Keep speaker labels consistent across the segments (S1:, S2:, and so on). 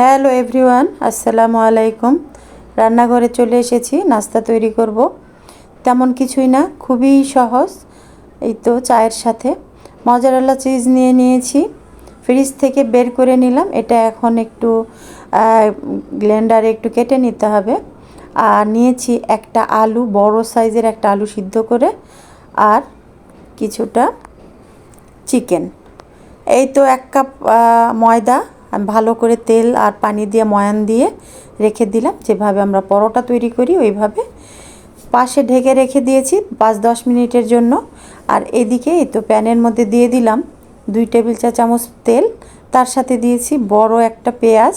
S1: Hello everyone, আসসালামু আলাইকুম। রান্নাঘরে চলে এসেছি, নাস্তা তৈরি করব। তেমন কিছুই না, খুবই সহজ। এই তো চায়ের সাথে মজারালা চিজ নিয়ে নিয়েছি। ফ্রিজ থেকে বের করে নিলাম, এটা এখন একটু গ্লেন্ডারে একটু কেটে নিতে হবে। আর নিয়েছি একটা আলু, বড় সাইজের একটা আলু সিদ্ধ করে আর কিছুটা চিকেন। এই তো এক কাপ ময়দা আমি ভালো করে তেল আর পানি দিয়ে ময়ান দিয়ে রেখে দিলাম। যেভাবে আমরা পরোটা তৈরি করি, ওইভাবে পাশে ঢেকে রেখে দিয়েছি পাঁচ দশ মিনিটের জন্য। আর এদিকে এই তো প্যানের মধ্যে দিয়ে দিলাম দুই টেবিল চা চামচ তেল। তার সাথে দিয়েছি বড় একটা পেঁয়াজ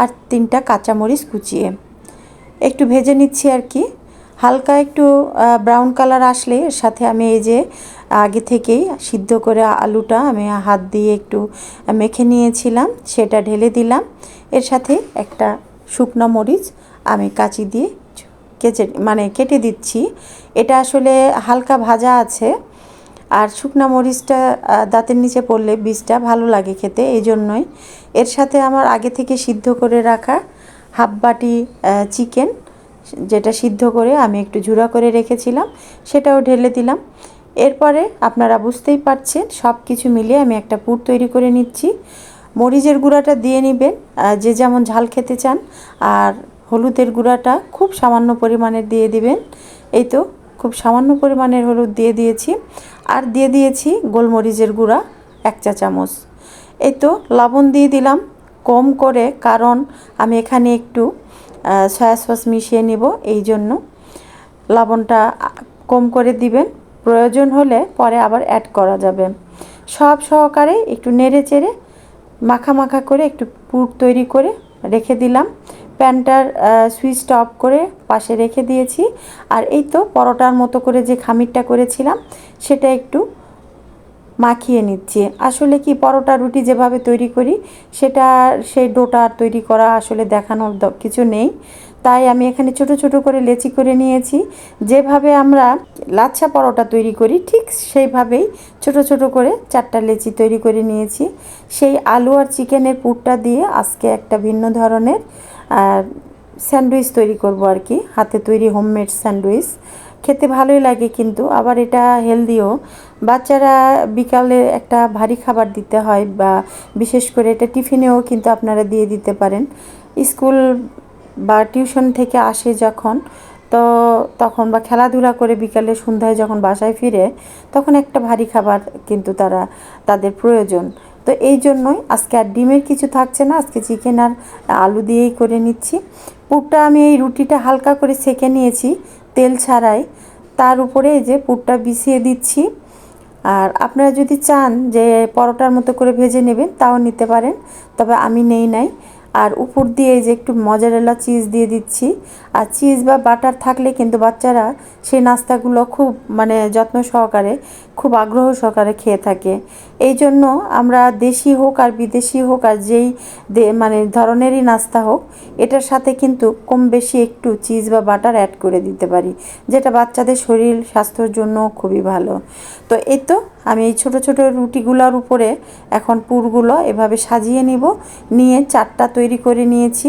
S1: আর তিনটা কাঁচামরিচ কুচিয়ে। একটু ভেজে নিচ্ছি আর কি। হালকা একটু ব্রাউন কালার আসলে, এর সাথে আমি এই যে আগে থেকেই সিদ্ধ করে আলুটা আমি হাত দিয়ে একটু মেখে নিয়েছিলাম, সেটা ঢেলে দিলাম। এর সাথে একটা শুকনো মরিচ আমি কাঁচি দিয়ে কেচে মানে কেটে দিচ্ছি। এটা আসলে হালকা ভাজা আছে, আর শুকনা মরিচটা দাঁতের নিচে পড়লে বীজটা ভালো লাগে খেতে, এই জন্যই। এর সাথে আমার আগে থেকে সিদ্ধ করে রাখা হাফ বাটি চিকেন যেটা সিদ্ধ করে আমি একটু ঝুড়া করে রেখেছিলাম, সেটাও ঢেলে দিলাম। এরপরে আপনারা বুঝতেই পারছেন সব কিছু মিলিয়ে আমি একটা পুর তৈরি করে নিচ্ছি। মরিচের গুঁড়াটা দিয়ে নেবেন যে যেমন ঝাল খেতে চান, আর হলুদের গুঁড়াটা খুব সামান্য পরিমাণের দিয়ে দিবেন। এই তো, খুব সামান্য পরিমাণের হলুদ দিয়ে দিয়েছি, আর দিয়ে দিয়েছি গোলমরিচের গুঁড়া, এক চা চামচ। এই তো, লবণ দিয়ে দিলাম, কম করে, কারণ আমি এখানে একটু সয়া সস মিশিয়ে নেব, এই জন্য। লবণটা কম করে দিবেন। প্রয়োজন হলে পরে আবার অ্যাড করা যাবে। সব সহকারে একটু নেড়ে চেড়ে মাখা মাখা করে একটু পুর তৈরি করে রেখে দিলাম। প্যানটার সুইচটা অফ করে পাশে রেখে দিয়েছি। আর এই তো পরোটার মতো করে যে খামিরটা করেছিলাম, সেটা একটু মাখিয়ে নিচ্ছি। আসলে কি পরোটা রুটি যেভাবে তৈরি করি, সেটা সেই ডোটা তৈরি করা আসলে দেখানোর কিছু নেই। তাই আমি এখানে ছোট ছোট করে লেচি করে নিয়েছি। যেভাবে আমরা লাচ্ছা পরোটা তৈরি করি, ঠিক সেইভাবেই ছোট ছোট করে চারটা লেচি তৈরি করে নিয়েছি। সেই আলু আর চিকেনের পুরটা দিয়ে আজকে একটা ভিন্ন ধরনের স্যান্ডউইচ তৈরি করব আর কি। হাতে তৈরি হোমমেড স্যান্ডউইচ। খেতে ভালোই লাগে কিন্তু, আবার এটা হেলদিও। বাচ্চারা বিকালে একটা ভারী খাবার দিতে হয় বা বিশেষ করে এটা টিফিনেও কিন্তু আপনারা দিয়ে দিতে পারেন। স্কুল বা টিউশন থেকে আসে যখন, তো তখন বা খেলাধুলা করে বিকালে সন্ধ্যায় যখন বাসায় ফিরে, তখন একটা ভারী খাবার কিন্তু তারা, তাদের প্রয়োজন। তো এই জন্যই আজকে আর ডিমের কিছু থাকছে না, আজকে চিকেন আর আলু দিয়েই করে নিচ্ছি। পুরটা আমি এই রুটিটা হালকা করে সেকে নিয়েছি তেল ছাড়াই। তার উপরে এই যে পুরটা বিছিয়ে দিচ্ছি। আর আপনারা যদি চান যে পরোটার মতো করে ভেজে নেবেন, তাও নিতে পারেন। তবে আমি নেই নাই। আর উপর দিয়ে যে একটু মজারেলা চিজ দিয়ে দিচ্ছি। আর চিজ বা বাটার থাকলে কিন্তু বাচ্চারা সেই নাস্তাগুলো খুব মানে যত্ন সহকারে, খুব আগ্রহ সহকারে খেয়ে থাকে। এই জন্য আমরা দেশি হোক আর বিদেশি হোক আর যেই মানে ধরনেরই নাস্তা হোক, এটার সাথে কিন্তু কম বেশি একটু চিজ বা বাটার অ্যাড করে দিতে পারি, যেটা বাচ্চাদের শরীর স্বাস্থ্যর জন্য খুবই ভালো। তো এই তো আমি এই ছোটো ছোটো রুটিগুলোর উপরে এখন পুরগুলো এভাবে সাজিয়ে নিব, নিয়ে চারটা তৈরি করে নিয়েছি।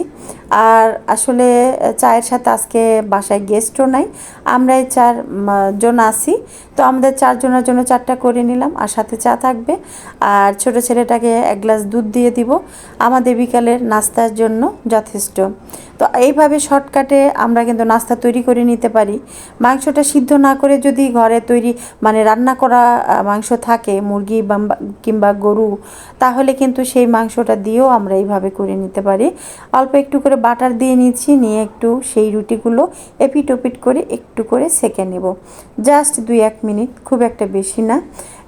S1: আর আসলে চায়ের সাথে আজকে বাসায় গেস্টও নাই। আমরাই চার জন আসি তো আমাদের চারজনের জন্য চারটা করে নিলাম আর সাথে চা থাকবে। আর ছোট ছেলেটাকে এক গ্লাস দুধ দিয়ে দিব। আমাদের বিকালের নাস্তার জন্য যথেষ্ট। তো এইভাবে শর্টকাটে আমরা কিন্তু নাস্তা তৈরি করে নিতে পারি। মাংসটা সিদ্ধ না করে যদি ঘরে তৈরি মানে রান্না করা মাংস থাকে, মুরগি কিংবা গরু, তাহলে কিন্তু সেই মাংসটা দিয়েও আমরা এইভাবে করে নিতে পারি। অল্প একটু করে বাটার দিয়ে নিচ্ছি, নিয়ে একটু সেই রুটিগুলো এপিট ওপিট করে একটু করে সেকে নেব। জাস্ট দুই এক মিনিট, খুব একটা বেশি না।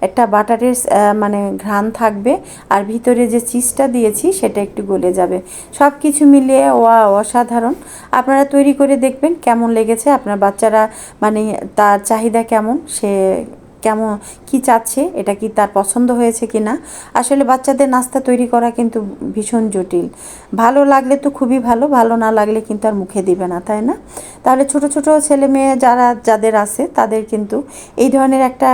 S1: একটা বাটারের মানে ঘ্রাণ থাকবে আর ভিতরে যে চিজটা দিয়েছি সেটা একটু গলে যাবে। সব কিছু মিলিয়ে ওয়া, অসাধারণ। আপনারা তৈরি করে দেখবেন কেমন লেগেছে। আপনার বাচ্চারা মানে তার চাহিদা কেমন, সে কেমন, কি চাচ্ছে, এটা কি তার পছন্দ হয়েছে কি না আসলে বাচ্চাদের নাস্তা তৈরি করা কিন্তু ভীষণ জটিল। ভালো লাগলে তো খুবই ভালো ভালো না লাগলে কিন্তু আর মুখে দিবে না, তাই না? তাহলে ছোট ছোট ছেলে মেয়ে যারা, যাদের আছে, তাদের কিন্তু এই ধরনের একটা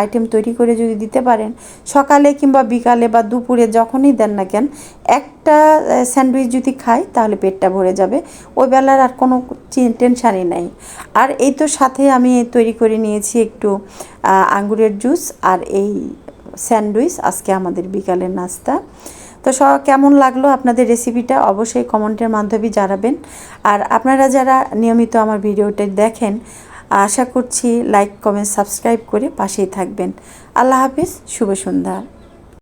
S1: আইটেম তৈরি করে যদি দিতে পারেন, সকালে কিংবা বিকালে বা দুপুরে যখনই দেন না কেন, এক একটা স্যান্ডউইচ যদি খাই, তাহলে পেটটা ভরে যাবে। ওই বেলার আর কোনো টেনশানই নাই। আর এই তো সাথে আমি তৈরি করে নিয়েছি একটু আঙ্গুরের জুস আর এই স্যান্ডউইচ আজকে আমাদের বিকালের নাস্তা। তো স, কেমন লাগল আপনাদের রেসিপিটা? অবশ্যই কমেন্টের মাধ্যমে জানাবেন। আর আপনারা যারা নিয়মিত আমার ভিডিওটা দেখেন, আশা করছি লাইক, কমেন্ট, সাবস্ক্রাইব করে পাশেই থাকবেন। আল্লাহ হাফিজ, শুভ সন্ধ্যা।